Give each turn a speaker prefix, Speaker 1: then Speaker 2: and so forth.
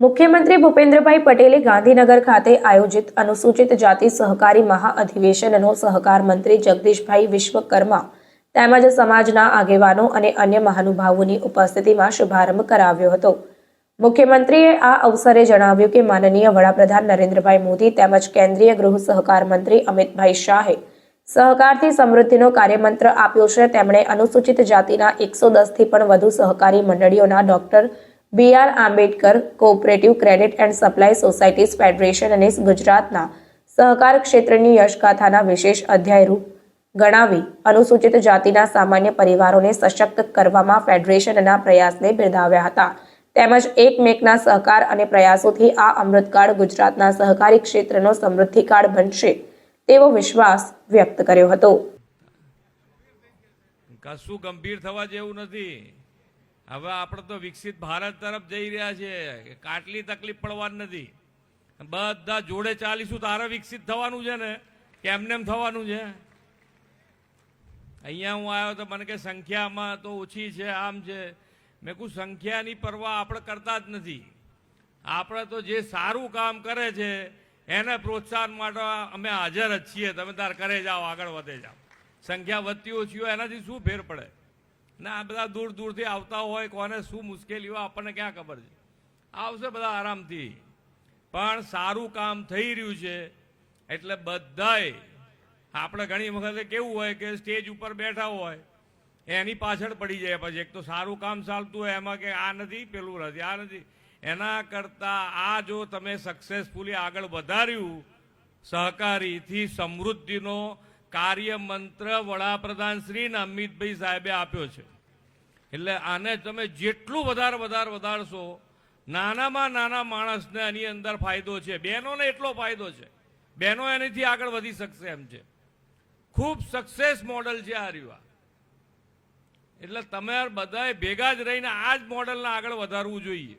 Speaker 1: મુખ્યમંત્રી ભૂપેન્દ્રભાઈ પટેલે ગાંધીનગર ખાતે આયોજિત અનુસૂચિત જાતિ સહકારી મહાઅધિવેશનનો સહકાર મંત્રી જગદીશભાઈ વિશ્વકર્મા તેમજ સમાજના આગેવાનો અને અન્ય મહાનુભાવોની ઉપસ્થિતિમાં શુભારંભ કરાવ્યો હતો. મુખ્યમંત્રીએ આ અવસરે જણાવ્યું કે માનનીય વડાપ્રધાન નરેન્દ્રભાઈ મોદી તેમજ કેન્દ્રીય ગૃહ સહકાર મંત્રી અમિતભાઈ શાહે સહકારથી સમૃદ્ધિનો કાર્યમંત્ર આપ્યો છે. તેમણે અનુસૂચિત જાતિના એકસો દસથી પણ વધુ સહકારી મંડળીઓના doctor B R Ambedkar, cooperative credit and supply societies federation અને ગુજરાતના સહકાર ક્ષેત્રની યશગાથાના વિશેષ અધ્યાયરૂપ ગણાવી અનુસૂચિત જાતિના સામાન્ય પરિવારોને સશક્ત કરવામાં ફેડરેશનના પ્રયાસને બિરદાવ્યા હતા. તેમજ એકમેકના સહકાર અને પ્રયાસોથી આ અમૃતકાળ ગુજરાતના સહકારી ક્ષેત્રનો સમૃદ્ધિકાળ બનશે. તેવો વિશ્વાસ વ્યક્ત કર્યો હતો.
Speaker 2: કશું ગંભીર થવા જેવું નથી? હવે આપણે તો વિકસિત ભારત તરફ જઈ રહ્યા છે. કાટલી તકલીફ પડવાની નથી. બધા જોડે ચાલીશું, તારે વિકસિત થવાનું છે ને? કે એમને એમ થવાનું છે? અહીંયા હું આવ્યો તો મને કે સંખ્યામાં તો ઓછી છે, આમ છે. મેં કહું, સંખ્યાની પરવા આપણે કરતા જ નથી. આપણે તો જે સારું કામ કરે છે એને પ્રોત્સાહન માટે અમે હાજર જ છીએ. તમે તાર કરે જાઓ, આગળ વધે જાઓ. સંખ્યા વધતી ઓછી હોય એનાથી શું ફેર પડે? ને આ બધા દૂર દૂરથી આવતા હોય, કોને શું મુશ્કેલીઓ આપણને ક્યાં ખબર છે? આવશે બધા આરામથી. પણ સારું કામ થઈ રહ્યું છે, એટલે બધાય, આપણે ઘણી વખતે કેવું હોય કે સ્ટેજ ઉપર બેઠા હોય, એની પાછળ પડી જાય. પછી એક તો સારું કામ ચાલતું હોય, એમાં કે આ નથી, પેલું નથી, આ નથી. એના કરતાં આ જો તમે સક્સેસફુલી આગળ વધાર્યું, સહકારીથી સમૃદ્ધિનો કાર્ય મંત્ર વડાપ્રધાન શ્રી અમિતભાઈ સાહેબે આપ્યો છે. એટલે આને તમે જેટલું વધારે વધારે વધારશો, નાનામાં નાના માણસને એની અંદર ફાયદો છે. બહેનોને એટલો ફાયદો છે. બહેનો એનાથી આગળ વધી શકશે એમ છે. ખૂબ સક્સેસ મોડલ છે આ રીવા એટલે તમે બધાએ ભેગા જ રહીને આ જ મોડલને આગળ વધારવું જોઈએ.